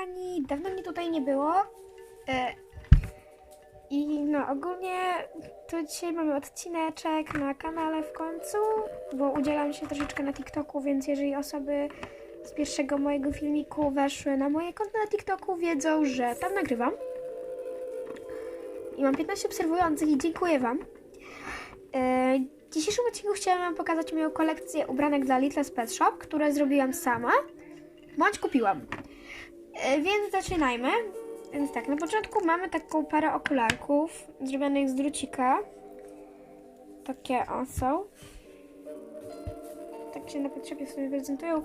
kochani, dawno mnie tutaj nie było. E, I no ogólnie to dzisiaj mamy odcineczek na kanale w końcu, bo udzielam się troszeczkę na TikToku, więc jeżeli osoby z pierwszego mojego filmiku weszły na moje konto na TikToku, wiedzą, że tam nagrywam. I mam 15 obserwujących i dziękuję Wam. E, W dzisiejszym odcinku chciałam Wam pokazać moją kolekcję ubranek dla Little Pet Shop, które zrobiłam sama, bądź kupiłam. E, Więc zaczynajmy. Więc tak, na początku mamy taką parę okularków zrobionych z drucika. Takie o są. Tak się na potrzebie w sumie prezentują.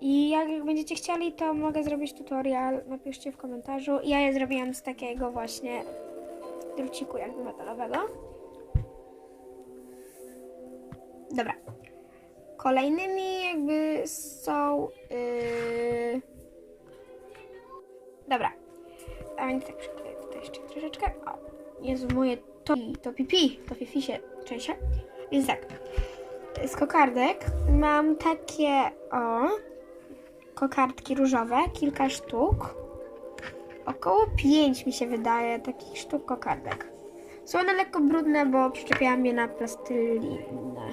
I jak będziecie chcieli, to mogę zrobić tutorial. Napiszcie w komentarzu. Ja je zrobiłam z takiego właśnie druciku jakby metalowego. Dobra. Kolejnymi jakby są. Yy... Dobra. A więc tak przykleję tutaj jeszcze troszeczkę. O, Jezu, moje to, to pipi, to fifi się trzęsie. Więc tak. Z kokardek mam takie o kokardki różowe, kilka sztuk. Około 5 mi się wydaje takich sztuk kokardek. Są one lekko brudne, bo przyczepiałam je na plastylinę.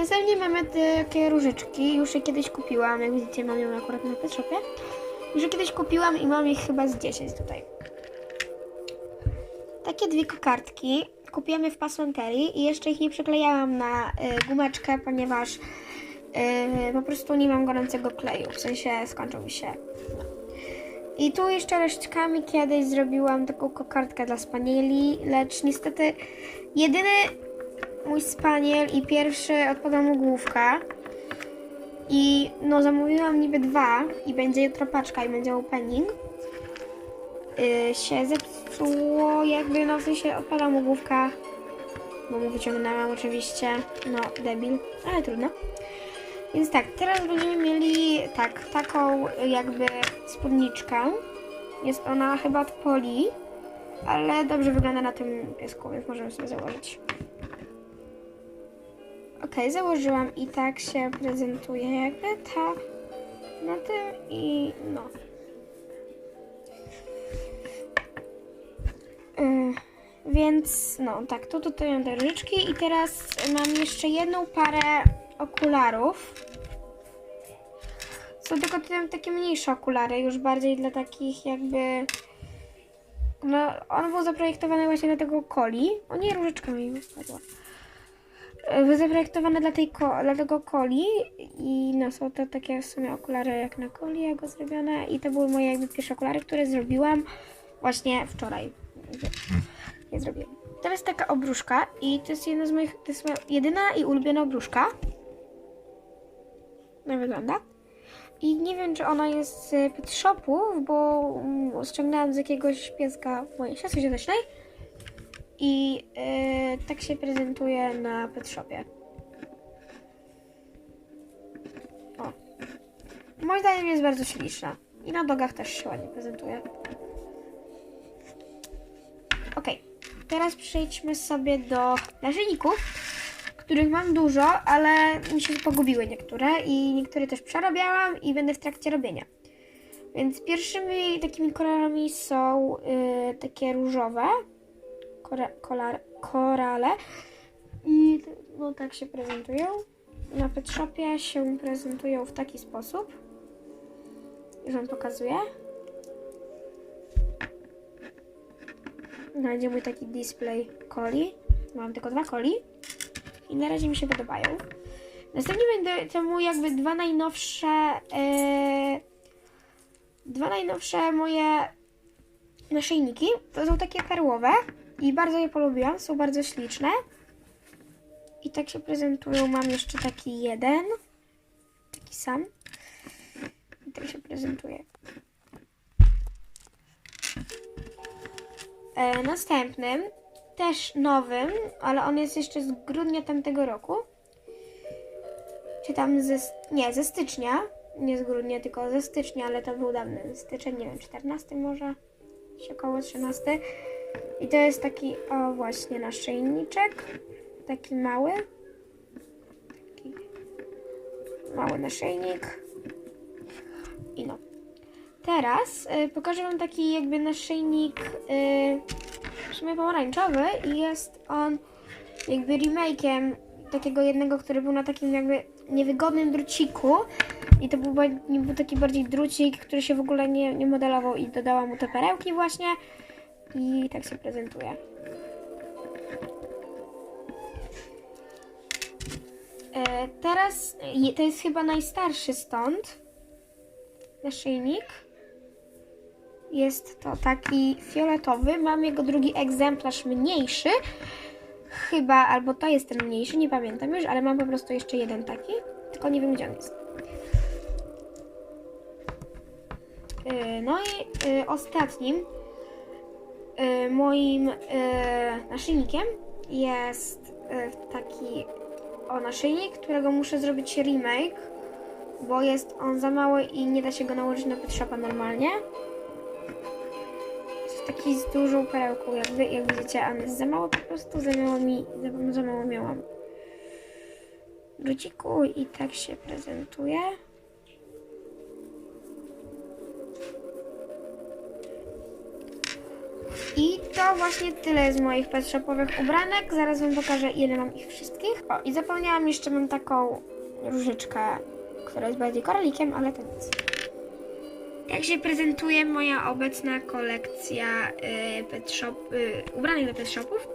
Następnie mamy takie różyczki. Już je kiedyś kupiłam. Jak widzicie, mam ją akurat na Pet Shopie. Już je kiedyś kupiłam i mam ich chyba z 10 tutaj. Takie dwie kokardki. Kupiłam je w pasmanterii i jeszcze ich nie przyklejałam na y, gumeczkę, ponieważ y, po prostu nie mam gorącego kleju. W sensie skończył mi się. I tu jeszcze resztkami kiedyś zrobiłam taką kokardkę dla spanieli, lecz niestety jedyny mój spaniel i pierwszy odpada mu główka. I no zamówiłam niby dwa i będzie jutro paczka i będzie opening. Yy, się zepsuło jakby no w sensie odpada mu główka, bo mu wyciągnęłam oczywiście, no debil, ale trudno. Więc tak, teraz będziemy mieli tak, taką jakby spódniczkę. Jest ona chyba od poli, ale dobrze wygląda na tym piesku, więc możemy sobie założyć. Ok, założyłam i tak się prezentuje jakby ta na tym i no. Yy, więc no tak, to tutaj mam te różyczki i teraz mam jeszcze jedną parę okularów. Są tylko tutaj takie mniejsze okulary, już bardziej dla takich jakby... No, on był zaprojektowany właśnie dla tego coli. O nie, różyczka mi spadła. Był zaprojektowany dla, tej dla tego coli i no są to takie w sumie okulary jak na coli jego zrobione i to były moje jakby pierwsze okulary, które zrobiłam właśnie wczoraj. Je zrobiłam. Teraz taka obruszka i to jest jedna z moich, to jest moja jedyna i ulubiona obruszka. No wygląda. I nie wiem, czy ona jest z pet shopów, bo mm, ściągnęłam z jakiegoś pieska mojej siostry dziadecznej. I yy, tak się prezentuje na pet shopie. O. Moim zdaniem jest bardzo śliczna. I na dogach też się ładnie prezentuje. Ok, teraz przejdźmy sobie do naszyjników, których mam dużo, ale mi się pogubiły niektóre i niektóre też przerabiałam i będę w trakcie robienia. Więc pierwszymi takimi kolorami są y, takie różowe kolar, korale i no tak się prezentują. Na Pet się prezentują w taki sposób. Już wam pokazuję. Będzie mój taki display coli. Mam tylko dwa coli. I na razie mi się podobają. Następnie będę temu jakby dwa najnowsze yy, dwa najnowsze moje naszyjniki. To są takie perłowe i bardzo je polubiłam. Są bardzo śliczne. I tak się prezentują. Mam jeszcze taki jeden. Taki sam. I tak się prezentuje. E, następnym, też nowym, ale on jest jeszcze z grudnia tamtego roku. Czy tam ze, nie, ze stycznia. Nie z grudnia, tylko ze stycznia, ale to był dawny styczeń, nie wiem, 14 może, czy około 13. I to jest taki, o właśnie, naszyjniczek. Taki mały. Taki mały naszyjnik. teraz y, pokażę Wam taki jakby naszyjnik y, w sumie pomarańczowy i jest on jakby remake'iem takiego jednego, który był na takim jakby niewygodnym druciku i to był, był taki bardziej drucik, który się w ogóle nie, nie modelował i dodałam mu te perełki właśnie i tak się prezentuje. E, teraz to jest chyba najstarszy stąd naszyjnik. Jest to taki fioletowy. Mam jego drugi egzemplarz mniejszy. Chyba, albo to jest ten mniejszy, nie pamiętam już, ale mam po prostu jeszcze jeden taki. Tylko nie wiem, gdzie on jest. Yy, No i yy, ostatnim moim yy, naszyjnikiem jest yy, taki o naszyjnik, którego muszę zrobić remake, bo jest on za mały i nie da się go nałożyć na Pet Shopa normalnie. Jest taki z dużą perełką, jak, wy, jak widzicie, a jest za mało po prostu, za mało mi, za, za mało miałam druciku i tak się prezentuje. I to właśnie tyle z moich pet shopowych ubranek. Zaraz wam pokażę ile mam ich wszystkich. O, i zapomniałam jeszcze mam taką różyczkę, która jest bardziej koralikiem, ale to nic. Jak się prezentuje moja obecna kolekcja y, pet shop, y, do pet shopów.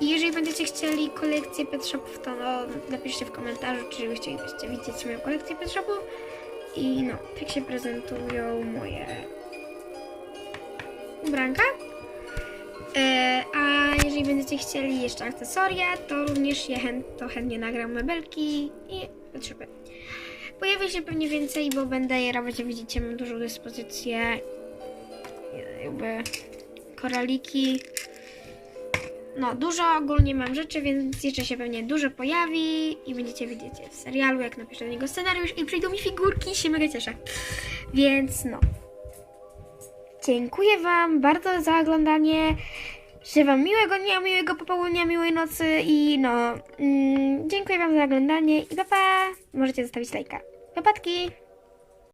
I jeżeli będziecie chcieli kolekcję pet shopów, to no, napiszcie w komentarzu, czy byście chcielibyście widzieć moją kolekcję pet shopów. I no, tak się prezentują moje ubranka. E, a jeżeli będziecie chcieli jeszcze akcesoria, to również je chęt, to chętnie nagram mebelki i potrzeby. Pojawi się pewnie więcej, bo będę je robić, jak widzicie, mam dużą dyspozycję. Jakby koraliki. No, dużo ogólnie mam rzeczy, więc jeszcze się pewnie dużo pojawi i będziecie widzieć w serialu, jak napiszę do niego scenariusz i przyjdą mi figurki, się mega cieszę. Więc no. Dziękuję Wam bardzo za oglądanie. Życzę Wam miłego dnia, miłego popołudnia, miłej nocy i no. Mm, dziękuję Wam za oglądanie i pa pa! Możecie zostawić lajka. Papatki!